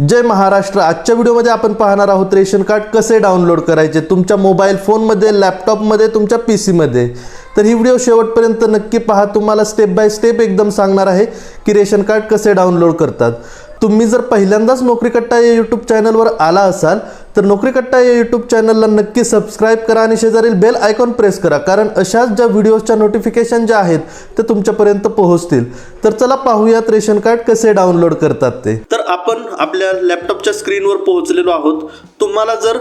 जय महाराष्ट्र. आजच्या व्हिडिओमध्ये आपण पाहणार आहोत रेशन कार्ड कसे डाउनलोड करायचे तुमच्या मोबाईल फोनमध्ये लॅपटॉपमध्ये तुमच्या पी सीमध्ये. तर ही व्हिडिओ शेवटपर्यंत नक्की पहा. तुम्हाला स्टेप बाय स्टेप एकदम सांगणार आहे की रेशन कार्ड कसे डाउनलोड करतात. तुम्ही जर पहिल्यांदाच नोकरी कट्टा या यूट्यूब चॅनलवर आला असाल तर नोकरी कट्टा या यूट्यूब चॅनलला नक्की सबस्क्राईब करा आणि शेजारील बेल आयकॉन प्रेस करा. कारण अशाच ज्या व्हिडिओच्या नोटिफिकेशन ज्या आहेत ते तुमच्यापर्यंत पोहोचतील. तर चला पाहूयात रेशन कार्ड कसे डाउनलोड करतात ते. तर आपण आपल्या लॅपटॉपच्या स्क्रीनवर पोहोचलेलो आहोत. तुम्हाला जर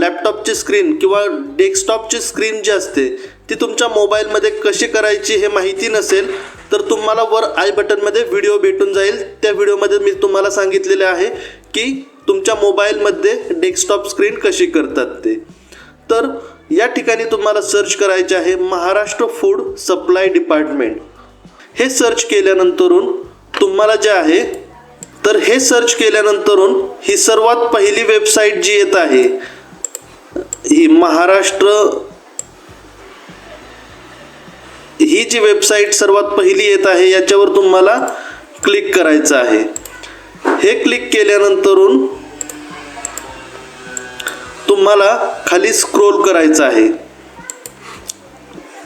लॅपटॉपची स्क्रीन किंवा डेस्कटॉपची स्क्रीन जी असते ती तुमच्या मोबाईलमध्ये कशी करायची हे माहिती नसेल तर तुम्हाला वर आय बटनमध्ये व्हिडिओ भेटून जाईल. त्या व्हिडिओमध्ये मी तुम्हाला सांगितलेले आहे की तुमच्या मोबाईलमध्ये डेस्कटॉप स्क्रीन कशी करतात ते. तर या ठिकाणी तुम्हाला सर्च करायचे आहे महाराष्ट्र फूड सप्लाय डिपार्टमेंट. हे सर्च केल्यानंतरून तुम्हाला जे आहे तर हे सर्च केल्यानंतरून ही सर्वात पहिली वेबसाईट जी येत आहे ही महाराष्ट्र ही जी वेबसाईट सर्वात पहिली येत आहे याच्यावर तुम्हाला क्लिक करायचं आहे. हे क्लिक केल्यानंतरून तुम्हाला खाली स्क्रोल करायचं आहे.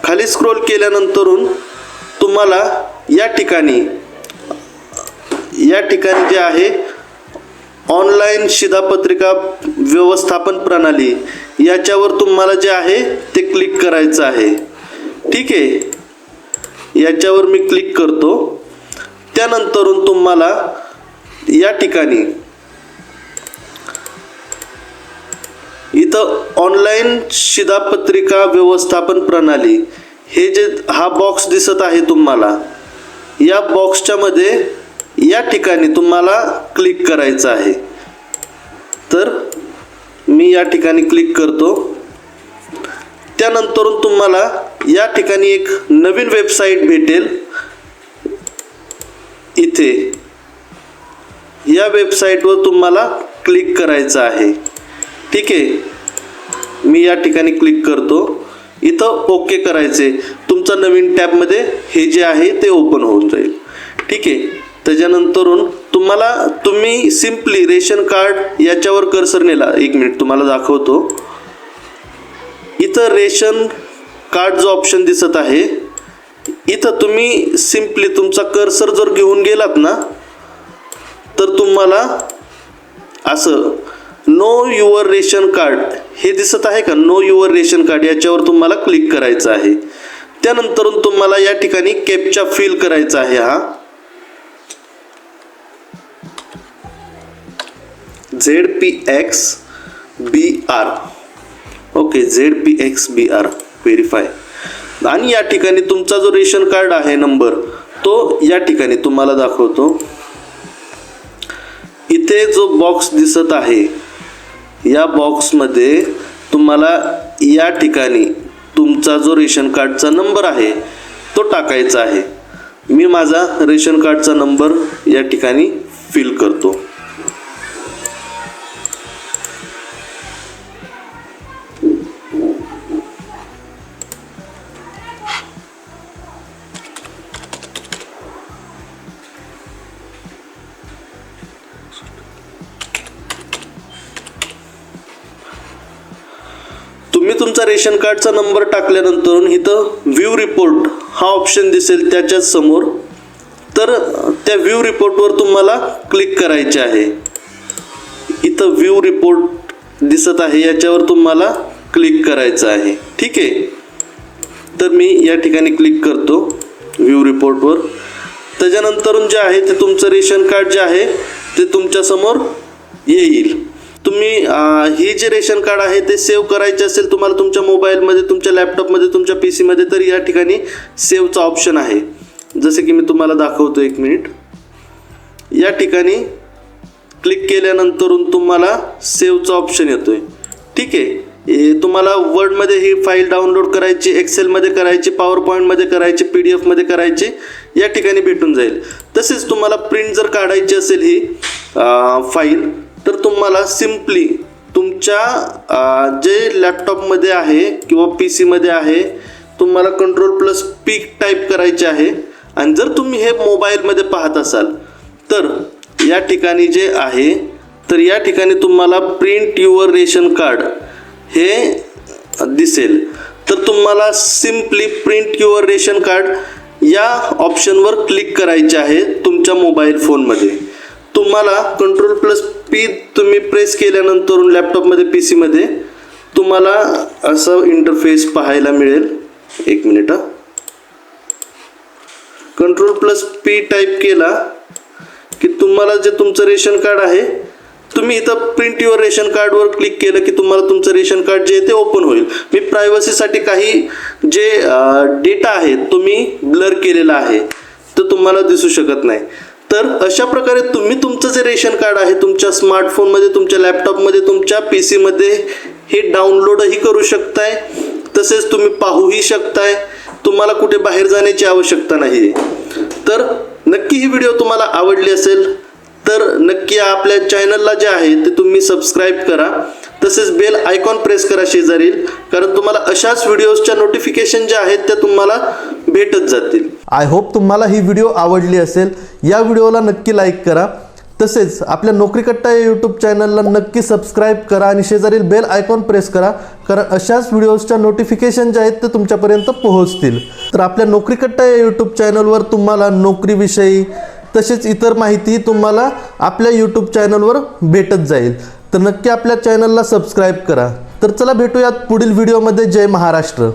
खाली स्क्रोल केल्यानंतरून तुम्हाला या ठिकाणी या ठिकाणी जे आहे ऑनलाईन शिधापत्रिका व्यवस्थापन प्रणाली याच्यावर तुम्हाला जे आहे ते क्लिक करायचं आहे. ठीक आहे? याच्यावर मी क्लिक करतो. त्यानंतरून तुम्हाला या ठिकाणी इथं ऑनलाईन शिधापत्रिका व्यवस्थापन प्रणाली हे जे हा बॉक्स दिसत आहे तुम्हाला या बॉक्सच्या मध्ये या ठिकाणी तुम्हाला क्लिक करायचं आहे. तर मी या ठिकाणी क्लिक करतो. त्यानंतरून तुम्हाला या ठिकाणी एक नवीन वेबसाईट भेटेल. इथे. या वेबसाईटवर तुम्हाला क्लिक करायचं आहे. ठीक आहे? मी या ठिकाणी क्लिक करतो. इथं ओके करायचे तुमचा नवीन टॅबमध्ये हे जे आहे ते ओपन होऊन जाईल. ठीक आहे? त्याच्यानंतरून तुम्हाला तुम्ही सिम्पली रेशन कार्ड याच्यावर कर्सर नेला. एक मिनिट तुम्हाला दाखवतो. इथं रेशन कार्ड जो ऑप्शन दिसत आहे. इथं तुम्ही सिम्पली तुमचा कर्सर जर घेऊन गेलात ना तर तुम्हाला असं नो युअर रेशन कार्ड हे दिसत आहे का? नो युअर रेशन कार्ड याच्यावर तुम्हाला क्लिक करायचं आहे. त्यानंतर तुम्हाला या ठिकाणी कॅपचा फिल करायचा आहे हा. Z P X B R okay Z P X B R verify आणि या ठिकाणी तुमचा जो रेशन कार्ड आहे नंबर तो या ठिकाणी तुम्हाला दाखवतो. इथे जो बॉक्स दिसत आहे या बॉक्समध्ये तुम्हाला या ठिकाणी तुमचा जो रेशन कार्डचा नंबर आहे तो टाकायचा आहे. मी माझा रेशन कार्डचा नंबर या ठिकाणी फिल करतो. तुम्ही तुमचा रेशन कार्डचा नंबर टाकल्यानंतर इथं व्ह्यू रिपोर्ट हा ऑप्शन दिसेल त्याच्याच समोर. तर त्या व्ह्यू रिपोर्टवर तुम्हाला क्लिक करायचे आहे. इथं व्ह्यू रिपोर्ट दिसत आहे याच्यावर तुम्हाला क्लिक करायचं आहे. ठीक आहे? तर मी या ठिकाणी क्लिक करतो व्ह्यू रिपोर्टवर. त्याच्यानंतरून जे आहे ते तुमचं रेशन कार्ड जे आहे ते तुमच्यासमोर येईल. तुम्ही अं, ही जे रेशन कार्ड आहे ते सेव्ह करायचे असेल तुम्हाला तुमच्या मोबाईलमध्ये तुमच्या लॅपटॉपमध्ये तुमच्या पी सीमध्ये तर या ठिकाणी सेव्हचा ऑप्शन आहे. जसे की मी तुम्हाला दाखवतो एक मिनिट. या ठिकाणी क्लिक केल्यानंतरून तुम्हाला सेव्हचा ऑप्शन येतो आहे ठीक आहे. तुम्हाला वर्डमध्ये ही फाईल डाउनलोड करायची एक्सेलमध्ये करायची पॉवर पॉईंटमध्ये करायची पी डी एफमध्ये करायची या ठिकाणी भेटून जाईल. तसेच तुम्हाला प्रिंट जर काढायची असेल ही फाईल तर तुम्हाला सिम्पली तुमच्या जे लॅपटॉपमध्ये आहे किंवा पी सीमध्ये आहे तुम्हाला कंट्रोल प्लस पीक टाईप करायचे आहे. आणि जर तुम्ही हे मोबाईलमध्ये पाहत असाल तर या ठिकाणी जे आहे तर या ठिकाणी तुम्हाला प्रिंट युअर रेशन कार्ड हे दिसेल. तर तुम्हाला simply print your ration card या ऑप्शनवर क्लिक करायचे आहे तुमच्या मोबाईल फोनमध्ये तुम्हाला कंट्रोल प्लस पी तुम्ही प्रेस केल्यानंतर लॅपटॉपमध्ये पी सीमध्ये तुम्हाला असं इंटरफेस पाहायला मिळेल. एक minute control plus P type केला की तुम्हाला जे तुमचं रेशन कार्ड आहे तुम्ही इथं प्रिंट युअर रेशन कार्डवर क्लिक केलं की तुम्हाला तुमचं रेशन कार्ड जे आहे ते ओपन होईल. मी प्रायव्हसीसाठी काही जे डेटा आहे तो मी ब्लर केलेला आहे तो तुम्हाला दिसू शकत नाही. तर अशा प्रकारे तुम्ही तुमचं जे रेशन कार्ड आहे तुमच्या स्मार्टफोनमध्ये तुमच्या लॅपटॉपमध्ये तुमच्या पी सीमध्ये हे डाउनलोडही करू शकताय. तसेच तुम्ही पाहूही शकताय. तुम्हाला कुठे बाहेर जाण्याची आवश्यकता नाही. तर नक्की ही व्हिडिओ तुम्हाला आवडली असेल तर नक्की आपल्या चॅनलला जे आहे ते तुम्ही सबस्क्राईब करा. तसेच बेल आयकॉन प्रेस करा शेजारील. कारण तुम्हाला अशाच व्हिडिओजच्या नोटिफिकेशन ज्या आहेत त्या तुम्हाला भेटत जातील. आय होप तुम्हाला ही व्हिडिओ आवडली असेल. या व्हिडिओला नक्की लाईक करा. तसेच आपल्या नोकरीकट्टा या यूट्यूब चॅनलला नक्की सबस्क्राईब करा आणि शेजारील बेल आयकॉन प्रेस करा. कारण अशाच व्हिडिओजच्या नोटिफिकेशन जे आहेत ते तुमच्यापर्यंत पोहोचतील. तर आपल्या नोकरीकट्टा या यूट्यूब चॅनलवर तुम्हाला नोकरीविषयी तसेच इतर माहिती तुम्हाला आपल्या यूट्यूब चॅनलवर भेटत जाईल. तर नक्की आपल्या चॅनलला सबस्क्राईब करा. तर चला भेटूयात पुढील व्हिडिओमध्ये जय महाराष्ट्र.